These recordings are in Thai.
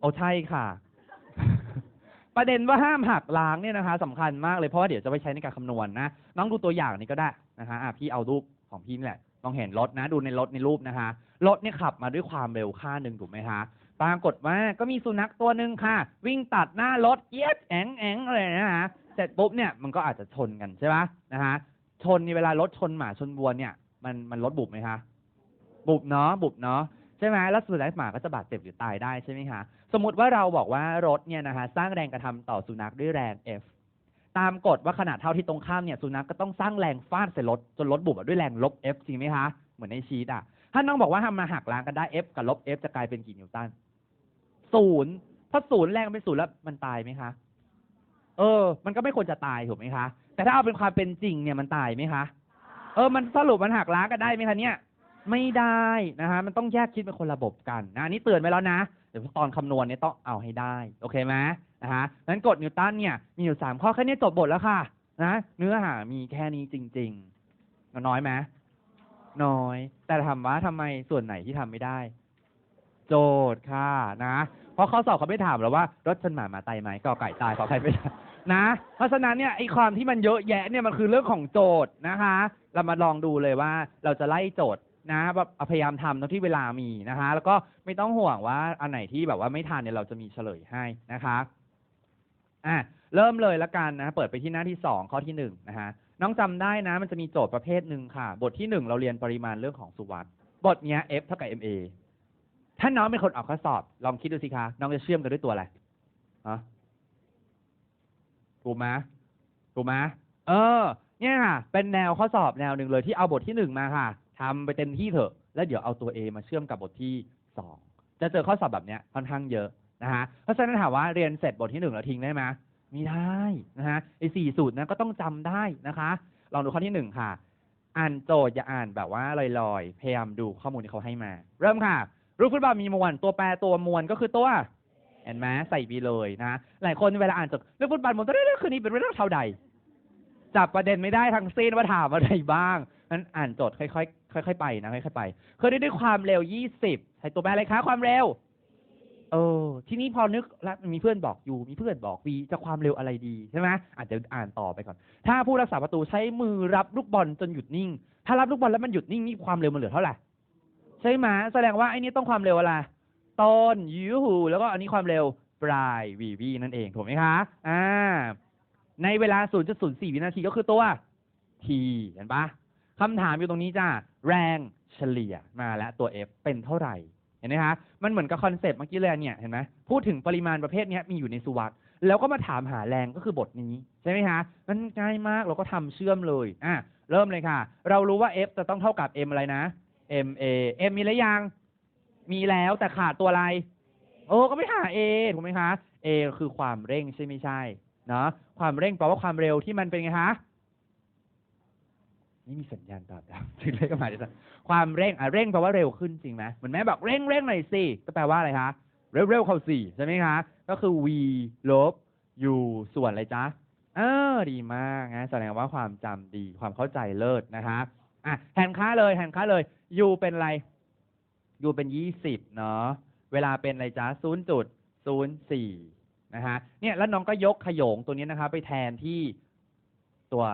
โอ้ใช่ค่ะ ประเด็นว่าห้ามหักล้างเนี่ยนะคะสำคัญมากเลยเพราะว่าเดี๋ยวจะไปใช้ในการคำนวณนะน้องดูตัวอย่างนี้ก็ได้นะคะอะพี่เอารูปของพี่นี่แหละลองเห็นรถนะ ดูในรถในรูปนะคะรถเนี่ยขับมาด้วยความเร็วค่าหนึ่งถูกไหมคะปรากฏว่าก็มีสุนัขตัวหนึ่งค่ะ วิ่งตัดหน้ารถเอียดแองแองอะไรนะฮะเสร็จปุ๊บเนี่ยมันก็อาจจะชนกันใช่ไหมนะคะชนในเวลารถชนหมาชนวัวเนี่ย มันมันรถบุบไหมคะบุบเนาะบุบเนาะใช่ไหมแล้วสุดท้ายหมาก็จะบาดเจ็บหรือตายได้ใช่ไหมคะ สมมติว่าเราบอกว่ารถเนี่ยนะคะสร้างแรงกระทำต่อสุนัขด้วยแรง F ตามกฎว่าขนาดเท่าที่ตรงข้ามเนี่ยสุนัขก็ต้องสร้างแรงฟาดใส่รถจนรถบุบด้วยแรงลบ F จริงไหมคะ เหมือนในชีตอะ ถ้าน้องบอกว่าทำมาหักล้างกันได้ F กับลบ F จะกลายเป็นกี่นิวตันศูนย์ถ้าศูนย์แรงเป็นศูนย์แล้วมันตายไหมคะ เออ มันก็ไม่ควรจะตายถูกไหมคะ แต่ถ้าเอาเป็นความเป็นจริงเนี่ยมันตายไหมคะ เออ มันสรุปมันหักล้างกันได้ไหมคะเนี่ย ไม่ได้นะฮะ มันต้องแยกคิดเป็นคนระบบกันนะนนี้เตือนไว้แล้วนะ เดี๋ยวตอนคำนวณเนี่ยต้องเอาให้ได้ โอเคไหมนะฮะนั้นกฎนิวตันเนี่ยมีอยู่สามข้อแค่นี้จบบทแล้วค่ะนะเนื้อหามีแค่นี้จริงๆ น้อยไหมน้อย แต่ถามว่าทำไมส่วนไหนที่ทำไม่ได้ โจทย์ค่ะนะ เพราะข้อสอบเขาไม่ถามแล้วว่ารถชนหมามาตายไหมก็ไก่ตายขอใครไม่ได้นะ เพราะฉะนั้นเนี่ยไอความที่มันเยอะแยะเนี่ยมันคือเรื่องของโจทย์นะคะ เรามาลองดูเลยว่าเราจะไล่โจทย์ นะแบบพยายามทำเท่าที่เวลามีนะคะ แล้วก็ไม่ต้องห่วงว่าอันไหนที่แบบว่าไม่ทันเนี่ยเราจะมีเฉลยให้นะคะอะเริ่มเลยละกันนะ เปิดไปที่หน้าที่สองข้อที่หนึ่งนะคะน้องจำได้นะ มันจะมีโจทย์ประเภทหนึ่งค่ะ บทที่หนึ่งเราเรียนปริมาณเรื่องของสุวัสด์บทเนี้ย F เท่ากับ ma ถ้าน้องเป็นคนออกข้อสอบ ลองคิดดูสิคะน้องจะเชื่อมกันด้วยตัวอะไรฮะถูกไหมถูกไหมเออ เนี่ยค่ะ เป็นแนวข้อสอบแนวหนึ่งเลยที่เอาบทที่หนึ่งมาค่ะ ทำไปเต็มที่เถอะ แล้วเดี๋ยวเอาตัว A มาเชื่อมกับบทที่สองจะเจอข้อสอบแบบเนี้ยค่อนข้างเยอะนะฮะเพราะฉะนั้นถามว่าเรียนเสร็จบทที่หนึ่งแล้วทิ้งได้ไหมไม่ได้นะฮะไอ้สี่สูตรนั้นก็ต้องจำได้นะคะ ลองดูข้อที่หนึ่งค่ะ อ่านโจทย์อย่าอ่านแบบว่าลอยๆ พยายามดูข้อมูลที่เขาให้มา เริ่มค่ะ รูปฟุตบอลมีมวล ตัวแปรตัวมวลก็คือตัวเห็นไหมใส่บีเลยนะหลายคนเวลาอ่านจบเรื่องฟุตบอลมวลตัวเรื่องคืนนี้เป็นเรื่องเท่าใดจับประเด็นไม่ได้ทั้งสิ้นว่าถามอะไรบ้าง นั้นอ่านโจทย์ค่อยๆค่อยๆไปนะค่อยๆไปเคยได้ด้วยความเร็ว20ใช้ตัวแปรอะไรคะความเร็วเออทีนี้พอนึกแล้วมีเพื่อนบอกอยู่มีเพื่อนบอกวีจะความเร็วอะไรดีใช่ไหมอาจจะอ่านต่อไปก่อน ถ้าผู้รักษาประตูใช้มือรับลูกบอลจนหยุดนิ่ง ถ้ารับลูกบอลแล้วมันหยุดนิ่งนี่ความเร็วมันเหลือเท่าไหร่ใช่ไหมแสดงว่าไอ้นี่ต้องความเร็วอะไรต้นยูหูแล้วก็อันนี้ความเร็วปลายวีวีนั่นเองถูกไหมคะอ่าในเวลา 0.04 วินาทีก็คือตัว t เห็นปะ คำถามอยู่ตรงนี้จ้าแรงเฉลี่ยมาแล้วตัว f เป็นเท่าไหร่เห็นไหมคะมันเหมือนกับคอนเซปต์เมื่อกี้เลยเนี่ยเห็นไหมพูดถึงปริมาณประเภทนี้มีอยู่ในสุวัสด์แล้วก็มาถามหาแรงก็คือบทนี้ใช่ไหมคะมันง่ายมากเราก็ทำเชื่อมเลยอะเริ่มเลยค่ะ เรารู้ว่า f จะต้องเท่ากับ m อะไรนะ m a m มีหรือยัง มีแล้วแต่ขาดตัวอะไร โอ้ก็ไม่หา a ถูกไหมคะ a คือความเร่งใช่ไม่ใช่เนาะความเร่งแปลว่าความเร็วที่มันเป็นไงคะ นี่มีสัญญาณตอบรับถึงเลยก็หมายถึงความเร่งอะเร่งแปลว่าเร็วขึ้นจริงไหมเหมือนแม่บอกเร่งเร่งหน่อยสิก็แปลว่าอะไรคะเร็วเร็วเข้าสี่ใช่ไหมคะก็คือ v ลบ u ส่วนอะไรจ๊ะเออดีมากนะแสดงว่าความจำดีความเข้าใจเลิศนะคะอะแทนค่าเลยแทนค่าเลย u เป็นอะไร u เป็นยี่สิบเนาะเวลาเป็นอะไรจ๊ะศูนย์จุดศูนย์สี่นะฮะเนี่ยแล้วน้องก็ยกขยงตัวนี้นะคะ ไปแทนที่ตัว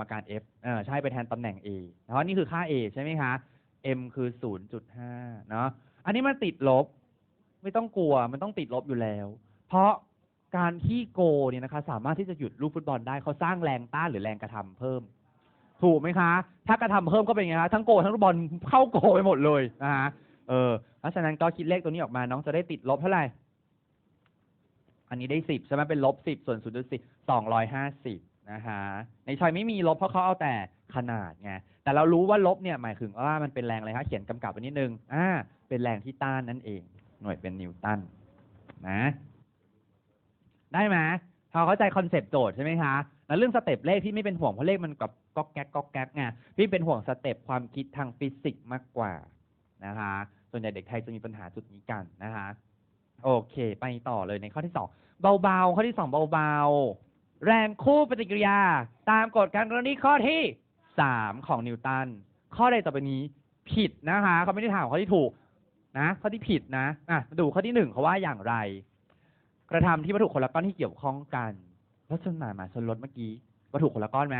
มการ f เออใช่ไปแทนตำแหน่ง a เพราะนี่คือค่า a ใช่ไหมคะ m คือศูนย์จุดห้าเนาะอันนี้มันติดลบ ไม่ต้องกลัวมันต้องติดลบอยู่แล้ว เพราะการที่โกเนี่ยนะคะ สามารถที่จะหยุดลูกฟุตบอลได้เขาสร้างแรงต้านหรือแรงกระทำเพิ่ม ถูกไหมคะ ถ้ากระทำเพิ่มก็เป็นไงคะทั้งโกทั้งลูกบอลเข้าโกไปหมดเลยนะฮะเออเพราะฉะนั้นก็คิดเลขตัวนี้ออกมาน้องจะได้ติดลบเท่าไหร่ อันนี้ได้สิบใช่ไหมเป็นลบสิบส่วนศูนย์จุดสิบสองร้อยห้าสิบ นะฮะในชอยไม่มีลบเพราะเขาเอาแต่ขนาดไงแต่เรารู้ว่าลบเนี่ยหมายถึงว่ามันเป็นแรงอะไรคะเขียนกำกับไว้นิดนึงอ่าเป็นแรงที่ต้านนั่นเอง หน่วยเป็นนิวตันนะได้ไหมพอเข้าใจคอนเซปต์โจทย์ใช่ไหมคะแล้วเรื่องสเต็ปเลขพี่ไม่เป็นห่วงเพราะเลขมันกับก๊อกแก๊กก๊อกแก๊กไงพี่เป็นห่วงสเต็ปความคิดทางฟิสิกส์มากกว่านะคะส่วนใหญ่เด็กไทยจะมีปัญหาจุดนี้กันนะคะโอเค ไปต่อเลยในข้อที่สองเบาๆข้อที่สองเบาๆ แรงคู่ปฏิกิริยา ตามกฎการกรณีข้อที่สามของนิวตัน ข้อใดต่อไปนี้ผิดนะคะเขาไม่ได้ถามข้อที่ถูกนะข้อที่ผิดนะอะมาดูข้อที่หนึ่งเขาว่าอย่างไร กระทำที่วัตถุคนละก้อนที่เกี่ยวข้องกันรถชนหมาหมาชนรถเมื่อกี้วัตถุคนละก้อนไหม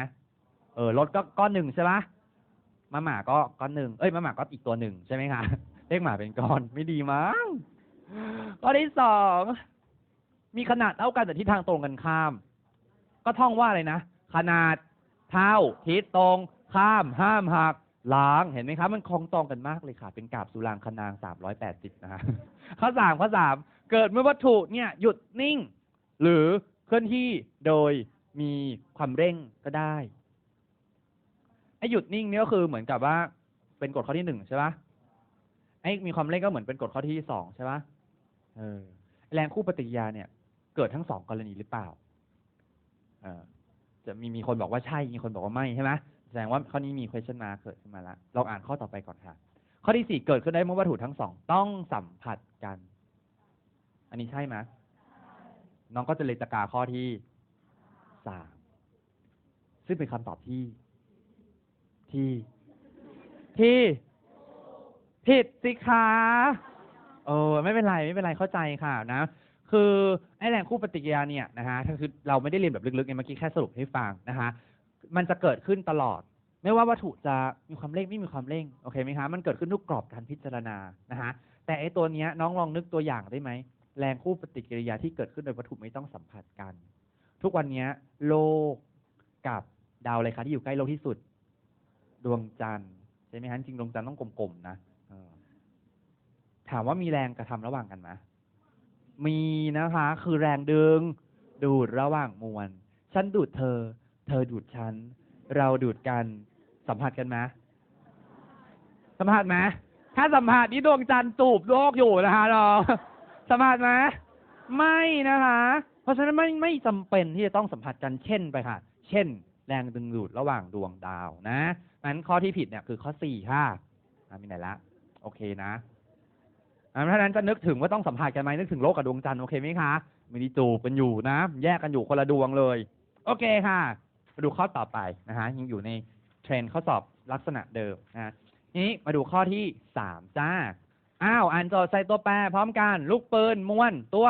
เออรถก็ก้อนหนึ่งใช่ปะหมาหมาก็ก้อนหนึ่งเอ้ยหมาหมาก็อีกตัวหนึ่งใช่ไหมคะเลขหมาเป็นก้อนไม่ดีมั้งข้อที่สองมีขนาดเท่ากันแต่ทิศทางตรงกันข้าม ก็ท่องว่าอะไรนะ ขนาดเท่าทิศตรง ข้าม ห้ามหักล้างเห็นไหมครับ มันคล้องตองกันมากเลยค่ะ เป็นกาบสุรางคนางสามร้อยแปดสิบนะฮะข้อสามข้อสามเกิดเมื่อวัตถุเนี่ยหยุดนิ่ง หรือเคลื่อนที่โดยมีความเร่งก็ได้ไอ้หยุดนิ่งนี่ก็คือเหมือนกับว่า เป็นกฎข้อที่หนึ่งใช่ปะไอ้มีความเร่งก็เหมือนเป็นกฎข้อที่สองใช่ปะเออแรงคู่ปฏิกิริยาเนี่ย เกิดทั้งสองกรณีหรือเปล่า จะมีมีคนบอกว่าใช่ มีคนบอกว่าไม่ใช่ไหมแสดงว่าข้อนี้มี question mark เกิดขึ้นมาแล้วลองอ่านข้อต่อไปก่อนค่ะ ข้อที่สี่เกิดขึ้นได้เมื่อวัตถุทั้งสองต้องสัมผัสกัน อันนี้ใช่ไหมน้องก็จะเลยตะกาข้อที่สามซึ่งเป็นคำตอบที่ ที่ ที่ผิดสิคะเออไม่เป็นไร ไม่เป็นไรเข้าใจค่ะนะ คือไอแรงคู่ปฏิกิริยาเนี่ยนะฮะคือเราไม่ได้เรียนแบบลึกๆไงเมื่อกี้แค่สรุปให้ฟังนะฮะมันจะเกิดขึ้นตลอด ไม่ว่าวัตถุจะมีความเร่งไม่มีความเร่งโอเคไหมคะมันเกิดขึ้นทุกกรอบการพิจารณานะฮะแต่ไอตัวเนี้ยน้องลองนึกตัวอย่างได้ไหมแรงคู่ปฏิกิริยาที่เกิดขึ้นโดยวัตถุไม่ต้องสัมผัสกัน ทุกวันเนี้ยโลกกับดาวอะไรคะที่อยู่ใกล้โลกที่สุด ดวงจันทร์ใช่ไหมฮะจริงดวงจันทร์ต้องกลมๆนะถามว่ามีแรงกระทำระหว่างกันไหม มีนะคะ คือแรงดึง ดูดระหว่างมวลฉันดูดเธอ เธอดูดฉัน เราดูดกัน สัมผัสกันไหมสัมผัสไหมถ้าสัมผัสนี่ดวงจันทร์จูบโลกอยู่นะคะเราสัมผัสไหมไม่นะคะ เพราะฉะนั้นไม่ไม่จำเป็นที่จะต้องสัมผัสกันเช่นไปค่ะ เช่น แรงดึงดูดระหว่างดวงดาวนะนั้นข้อที่ผิดเนี่ยคือข้อสี่ค่ะอะมีไหนละ โอเคนะ เพราะฉะนั้นจะนึกถึงว่าต้องสัมผัสกันไหมนึกถึงโลกกับดวงจันทร์โอเคไหมคะไม่ได้จูบกันอยู่นะ แยกกันอยู่คนละดวงเลย โอเคค่ะมาดูข้อต่อไปนะฮะยังอยู่ในเทรนข้อสอบลักษณะเดิมนะฮะนี้มาดูข้อที่สามจ้าอ้าวอ่านโจทย์ใส่ตัวแปรพร้อมกัน ลูกปืนม้วนตัว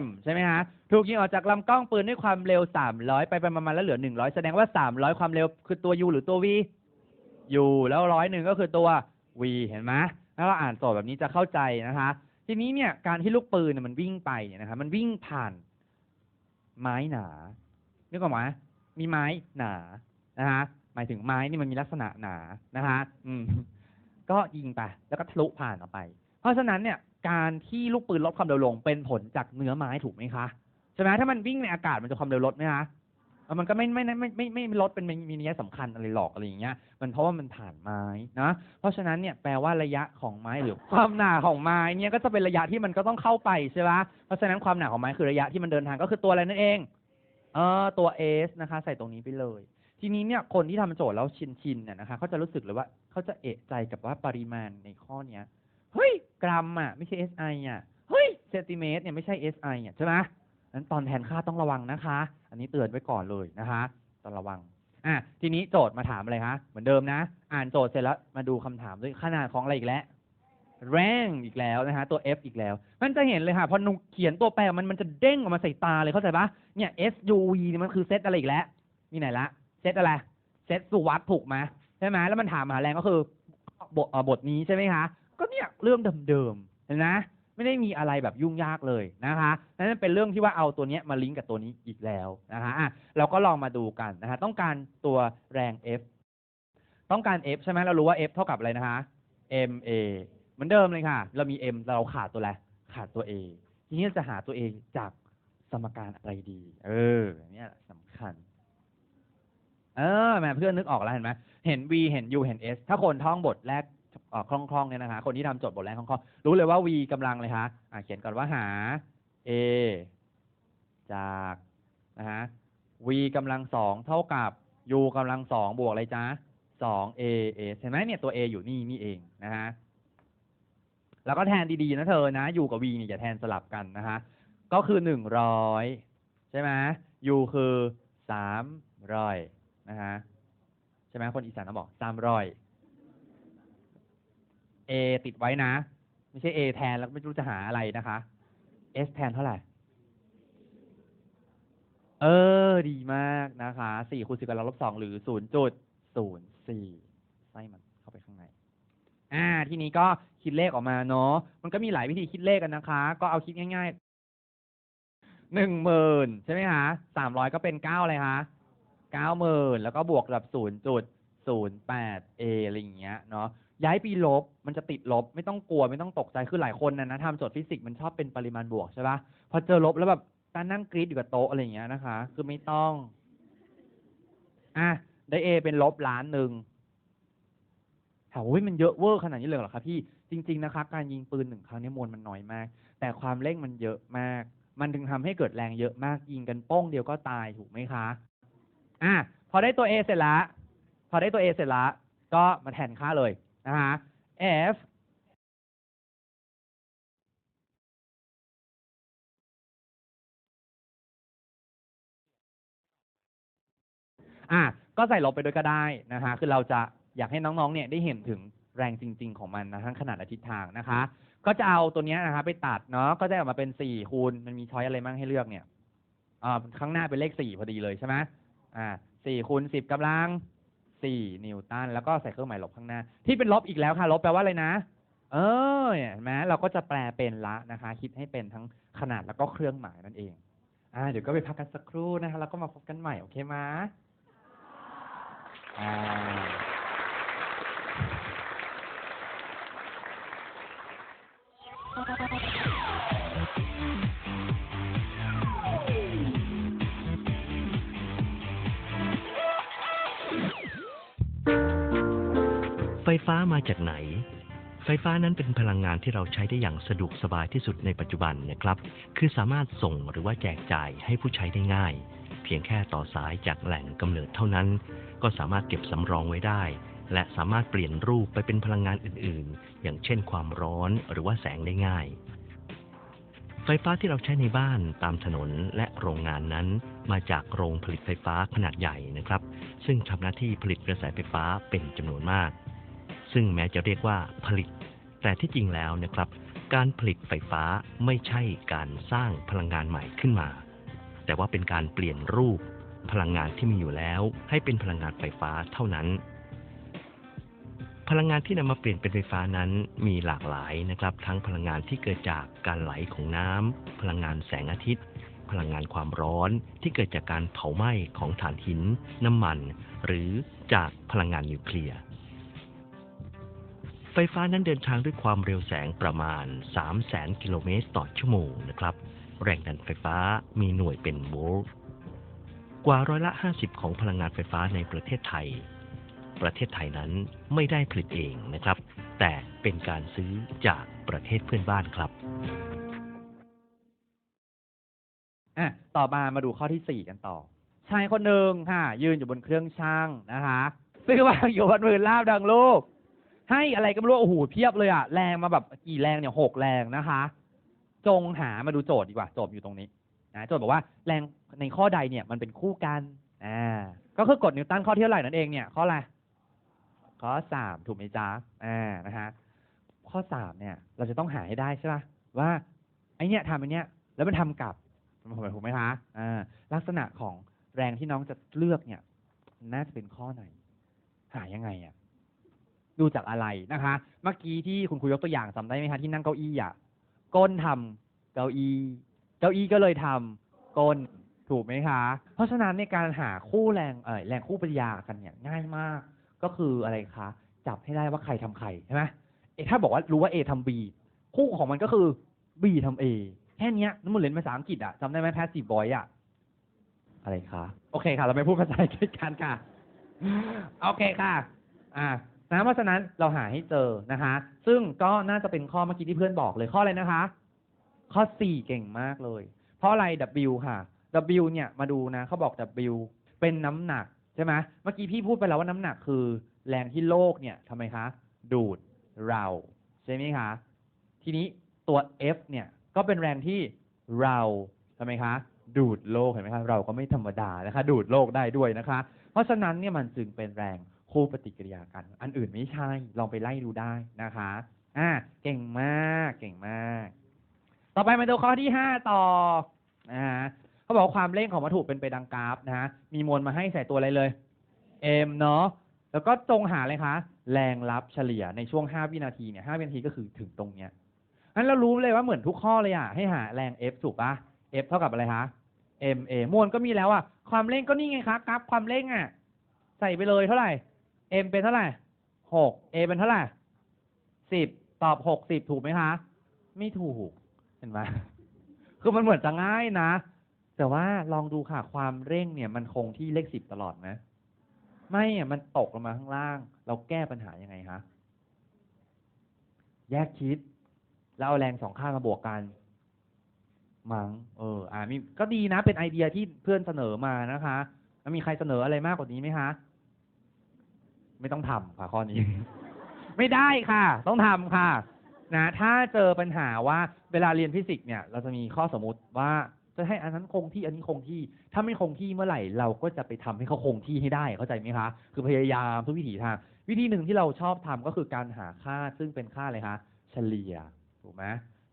M ใช่ไหมฮะถูกยิงออกจากลำกล้องปืนด้วยความเร็ว300ไปไปมาๆแล้วเหลือ100แสดงว่า300ความเร็วคือตัว U หรือตัว V U แล้วร้อยหนึ่งก็คือตัว V เห็นไหม ถ้าเราอ่านโจทย์แบบนี้จะเข้าใจนะคะ ทีนี้เนี่ยการที่ลูกปืนเนี่ยมันวิ่งไปเนี่ยนะคะมันวิ่งผ่านไม้หนานึกออกไหมมีไม้หนานะคะหมายถึงไม้นี่มันมีลักษณะหนานะคะอืม ก็ยิงไปแล้วก็ทะลุผ่านออกไป เพราะฉะนั้นเนี่ย การที่ลูกปืนลดความเร็วลงเป็นผลจากเนื้อไม้ถูกไหมคะใช่ไหมถ้ามันวิ่งในอากาศมันจะความเร็วลดไหมคะ มันก็ไม่ไม่ไม่ไม่ไม่ลดเป็นมีนัยสำคัญอะไรหรอกอะไรอย่างเงี้ย มันเพราะว่ามันผ่านไม้นะ เพราะฉะนั้นเนี่ยแปลว่าระยะของไม้หรือความหนาของไม้เนี่ยก็จะเป็นระยะที่มันก็ต้องเข้าไปใช่ไหมเพราะฉะนั้นความหนาของไม้คือระยะที่มันเดินทางก็คือตัวอะไรนั่นเอง เออตัว s นะคะ ใส่ตรงนี้ไปเลย ทีนี้เนี่ยคนที่ทำโจทย์แล้วชินชินเนี่ยนะคะเขาจะรู้สึกเลยว่าเขาจะเอะใจกับว่าปริมาณในข้อเนี้ยเฮ้ยกรัมอะไม่ใช่ SI อะเฮ้ยเซนติเมตรเนี่ยไม่ใช่ SI อะใช่ไหม นั้นตอนแทนค่าต้องระวังนะคะ อันนี้เตือนไว้ก่อนเลยนะคะต้องระวังอะทีนี้โจทย์มาถามอะไรคะเหมือนเดิมนะ อ่านโจทย์เสร็จแล้วมาดูคำถามด้วยขนาดของอะไรอีกแล้วแรงอีกแล้วนะฮะตัว F อีกแล้ว มันจะเห็นเลยค่ะพอหนูเขียนตัวแปรมันมันจะเด้งออกมาใส่ตาเลยเข้าใจปะเนี่ย S U V นี่มันคือเซตอะไรอีกแล้วมีไหนละเซตอะไรเซตสุวัตถูกไหมใช่ไหมแล้วมันถามหาแรงก็คือบทบทนี้ใช่ไหมคะ ก็เนี่ยเรื่องเดิมๆเห็นไหม ไม่ได้มีอะไรแบบยุ่งยากเลยนะคะนั่นเป็นเรื่องที่ว่าเอาตัวนี้มาลิงก์กับตัวนี้อีกแล้วนะคะอะเราก็ลองมาดูกันนะคะต้องการตัวแรง F ต้องการ F ใช่ไหมเรารู้ว่า F เท่ากับอะไรนะคะ M A เหมือนเดิมเลยค่ะ เรามี M เราขาดตัวอะไรขาดตัว A ทีนี้จะหาตัว A จากสมการอะไรดี เออเนี่ยสำคัญ เออแหม่เพื่อนนึกออกแล้วเห็นไหมเห็น V เห็น U เห็น S ถ้าคนท่องบทแรก คล่องๆเนี่ยนะคะคนที่ทำโจทย์บทแรกคล่องๆรู้เลยว่า V กำลังเลยคะอะเขียนก่อนว่าหา A จากนะฮะ V กำลังสองเท่ากับ U กำลังสองบวกอะไรจ๊ะสอง A S เห็นไหมเนี่ยตัว A อยู่นี่นี่เองนะฮะแล้วก็แทนดีๆนะเธอนะ U กับ V เนี่ยอย่าแทนสลับกันนะฮะก็คือหนึ่งร้อยใช่ไหม U คือสามร้อยนะฮะใช่ไหมคนอีสานเขาบอกสามร้อย A ติดไว้นะ ไม่ใช่ A แทนแล้วไม่รู้จะหาอะไรนะคะ S แทนเท่าไหร่ เออ ดีมากนะคะสี่คูณสิบกับลบสองหรือศูนย์จุดศูนย์สี่ไส้มันเข้าไปข้างใน อ่า ทีนี้ก็คิดเลขออกมาเนาะมันก็มีหลายวิธีคิดเลขกันนะคะ ก็เอาคิดง่ายๆหนึ่งหมื่นใช่ไหมคะสามร้อยก็เป็นเก้าอะไรคะเก้าหมื่นแล้วก็บวกกับศูนย์จุดศูนย์แปดเออะไรอย่างเงี้ยเนาะ ย้ายปีลบมันจะติดลบ ไม่ต้องกลัวไม่ต้องตกใจคือหลายคนนะนะทำโจทย์ฟิสิกส์มันชอบเป็นปริมาณบวกใช่ปะพอเจอลบแล้วแบบตานั่งกรี๊ดอยู่กับโต๊ะอะไรอย่างเงี้ยนะคะ คือไม่ต้องอะได้เอเป็นลบล้านหนึ่งถามว่าเฮ้ยมันเยอะเวอร์ขนาดนี้เลยเหรอครับพี่จริง ๆนะคะ การยิงปืนหนึ่งครั้งเนี่ยมวลมันน้อยมาก แต่ความเร่งมันเยอะมาก มันถึงทำให้เกิดแรงเยอะมาก ยิงกันป้องเดียวก็ตายถูกไหมคะอะพอได้ตัว A เสร็จละพอได้ตัว A เสร็จละก็มาแทนค่าเลย นะคะ F อะก็ใส่ลบไปด้วยก็ได้นะคะคือเราจะอยากให้น้องๆ เนี่ยได้เห็นถึงแรงจริง ๆ ของมันนะทั้งขนาดและทิศทางนะคะ ก็จะเอาตัวเนี้ยนะคะไปตัดเนาะ ก็จะออกมาเป็นสี่คูณ มันมีช้อยอะไรบ้างให้เลือกเนี่ยอ่าข้างหน้าเป็นเลขสี่พอดีเลยใช่ไหมอ่าสี่คูณสิบกำลัง สี่นิวตัน แล้วก็ใส่เครื่องหมายลบข้างหน้า ที่เป็นลบอีกแล้วค่ะ ลบแปลว่าอะไรนะ เออเห็นไหมเราก็จะแปลเป็นละนะคะ คิดให้เป็นทั้งขนาดแล้วก็เครื่องหมายนั่นเองอ่าเดี๋ยวก็ไปพักกันสักครู่นะคะ แล้วก็มาพบกันใหม่ โอเคไหมอ่า ฟฟ้ามาจากไหน ไฟฟ้านั้นเป็นพลังงานที่เราใช้ได้อย่างสะดวกสบายที่สุดในปัจจุบันนะครับ คือสามารถส่งหรือว่าแจกจ่ายให้ผู้ใช้ได้ง่าย เพียงแค่ต่อสายจากแหล่งกำเนิดเท่านั้น ก็สามารถเก็บสำรองไว้ได้ และสามารถเปลี่ยนรูปไปเป็นพลังงานอื่น ๆ อย่างเช่น ความร้อนหรือว่าแสงได้ง่าย ไฟฟ้าที่เราใช้ในบ้านตามถนนและโรงงานนั้น มาจากโรงผลิตไฟฟ้าขนาดใหญ่นะครับ ซึ่งทำหน้าที่ผลิตกระแสไฟฟ้าเป็นจำนวนมาก ซึ่งแม้จะเรียกว่าผลิต แต่ที่จริงแล้วนะครับ การผลิตไฟฟ้าไม่ใช่การสร้างพลังงานใหม่ขึ้นมา แต่ว่าเป็นการเปลี่ยนรูปพลังงานที่มีอยู่แล้ว ให้เป็นพลังงานไฟฟ้าเท่านั้น พลังงานที่นำมาเปลี่ยนเป็นไฟฟ้านั้นมีหลากหลายนะครับ ทั้งพลังงานที่เกิดจากการไหลของน้ำพลังงานแสงอาทิตย์ พลังงานความร้อนที่เกิดจากการเผาไหม้ของถ่านหิน น้ำมัน หรือจากพลังงานนิวเคลียร์ ฟฟ้านั้นเดินทางด้วยความเร็วแสงประมาณ 300,000 กิโลเมตรต่อชั่วโมงนะครับ แรงดันไฟฟ้ามีหน่วยเป็นโวลต์กว่าร้อยละ 50 ของพลังงานไฟฟ้าในประเทศไทย ประเทศไทยนั้นไม่ได้ผลิตเองนะครับ แต่เป็นการซื้อจากประเทศเพื่อนบ้านครับอะต่อมามาดูข้อที่สี่กันต่อ ชายคนหนึ่งค่ะ ยืนอยู่บนเครื่องช่างนะคะซึ่งวางอยู่บนมือลาบดังลูก ให้อะไรก็ไม่รู้โอ้โหเพียบเลยอะแรงมาแบบกี่แรงเนี่ยหกแรงนะคะ จงหามาดูโจทย์ดีกว่าโจทย์อยู่ตรงนี้นะโจทย์บอกว่าแรงในข้อใดเนี่ยมันเป็นคู่กันอ่าก็คือกฎนิวตันข้อที่เท่าไหร่นั่นเองเนี่ยข้ออะไรข้อสามถูกไหมจ๊ะอ่านะฮะข้อสามเนี่ย เราจะต้องหาให้ได้ใช่ป่ะว่าไอเนี่ยทำไอเนี้ยแล้วมันทำกลับถูกไหมคะอ่าลักษณะของแรงที่น้องจะเลือกเนี่ย น่าจะเป็นข้อไหน หายังไงอะ ดูจากอะไรนะคะ เมื่อกี้ที่คุณครูยกตัวอย่างจำได้ไหมคะที่นั่งเก้าอี้อะก้นทำเก้าอี้เก้าอี้ก็เลยทำก้นถูกไหมคะ เพราะฉะนั้นในการหาคู่แรงเออแรงคู่ปริยากันเนี่ยง่ายมาก ก็คืออะไรคะ จับให้ได้ว่าใครทำใครใช่ไหมเอถ้าบอกว่ารู้ว่า A ทำ B คู่ของมันก็คือ B ทำ A แค่นี้น้ำมันเรียนภาษาอังกฤษอะจำได้ไหม passive voice อะอะไรคะ โอเคค่ะ เราไม่พูดภาษาอังกฤษกันค่ะ โอเคค่ะ อ่า นะเพราะฉะนั้นเราหาให้เจอนะคะ ซึ่งก็น่าจะเป็นข้อเมื่อกี้ที่เพื่อนบอกเลยข้ออะไรนะคะ ข้อสี่เก่งมากเลย เพราะอะไร W ค่ะ W เนี่ยมาดูนะเขาบอก W เป็นน้ำหนักใช่ไหมเมื่อกี้พี่พูดไปแล้วว่าน้ำหนักคือ แรงที่โลกเนี่ยทำไมคะ ดูดเราใช่ไหมคะทีนี้ตัว F เนี่ยก็เป็นแรงที่เราทำไมคะ ดูดโลกเห็นไหมคะเราก็ไม่ธรรมดานะคะ ดูดโลกได้ด้วยนะคะ เพราะฉะนั้นเนี่ยมันจึงเป็นแรง คู่ปฏิกิริยากัน อันอื่นไม่ใช่ ลองไปไล่ดูได้นะคะ อ่า เก่งมาก เก่งมาก ต่อไปมาดูข้อที่ห้าต่อนะฮะเขาบอกว่าความเร่งของวัตถุเป็นไปดังกราฟนะฮะ มีมวลมาให้ใส่ตัวอะไรเลย m เนาะ แล้วก็จงหาเลยคะ แรงรับเฉลี่ยในช่วง5วินาทีเนี่ย5วินาทีก็คือถึงตรงเนี้ยงั้นเรารู้เลยว่าเหมือนทุกข้อเลยอะ ให้หาแรง F ถูกปะ F เท่ากับอะไรคะ m a มวลก็มีแล้วอะ ความเร่งก็นี่ไงคะกราฟความเร่งอะ ใส่ไปเลยเท่าไหร่ m เป็นเท่าไหร่6 a เป็นเท่าไหร่10ตอบ60ถูกไหมคะ ไม่ถูก เห็นไหมคือมันเหมือนจะง่ายนะ แต่ว่าลองดูค่ะความเร่งเนี่ย มันคงที่เลขสิบตลอดไหมไม่อะมันตกลงมาข้างล่าง เราแก้ปัญหายังไงคะแยกคิด แล้วเอาแรงสองข้างมาบวกกันมัง้งเออ อ่ามีก็ดีนะ เป็นไอเดียที่เพื่อนเสนอมานะคะ แล้วมีใครเสนออะไรมากกว่านี้ไหมคะ ไม่ต้องทำค่ะข้อนี้ ไม่ได้ค่ะ ต้องทำค่ะนะถ้าเจอปัญหาว่าเวลาเรียนฟิสิกส์เนี่ย เราจะมีข้อสมมติว่าจะให้อันนั้นคงที่อันนี้คงที่ ถ้าไม่คงที่เมื่อไหร่เราก็จะไปทำให้เขาคงที่ให้ได้เข้าใจไหมคะ คือพยายามทุกวิถีทาง วิธีหนึ่งที่เราชอบทำก็คือการหาค่าซึ่งเป็นค่าอะไรคะเฉลี่ยถูกไหม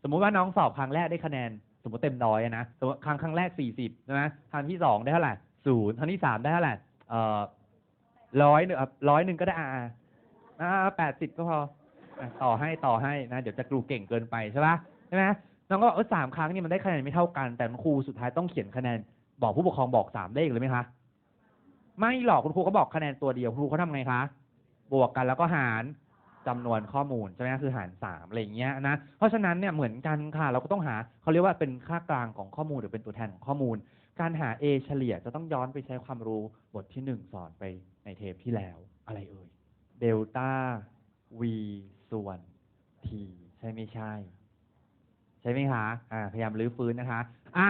สมมุติว่าน้องสอบครั้งแรกได้คะแนน สมมติเต็มร้อยนะสมมติครั้งครั้งแรกสี่สิบใช่ไหมครั้งที่สองได้เท่าไหร่ศูนย์ครั้งที่สามได้เท่าไหร่เอ่อ ร้อยหนึ่งร้อยหนึ่งก็ได้อ่าอ่าแปดสิบก็พออะต่อให้ต่อให้นะเดี๋ยวจะกรูเก่งเกินไปใช่ปะใช่ไหมน้องก็เออสามครั้งนี่มันได้คะแนนไม่เท่ากัน แต่ครูสุดท้ายต้องเขียนคะแนน บอกผู้ปกครองบอกสามเลขเลยไหมคะไม่หรอกคุณครูก็บอกคะแนนตัวเดียวครูเขาทำไงคะบวกกันแล้วก็หารจำนวนข้อมูลใช่ไหมคือหารสามอะไรอย่างเงี้ยนะเพราะฉะนั้นเนี่ยเหมือนกันค่ะ เราก็ต้องหาเขาเรียกว่าเป็นค่ากลางของข้อมูลหรือเป็นตัวแทนของข้อมูล การหา A เฉลี่ยจะต้องย้อนไปใช้ความรู้บทที่หนึ่งสอนไป ในเทปที่แล้ว อะไรเอ่ยเดลต้า v ส่วน t ใช่ไม่ใช่ ใช่ไหมคะอ่าพยายามรื้อฟื้นนะคะ อ่า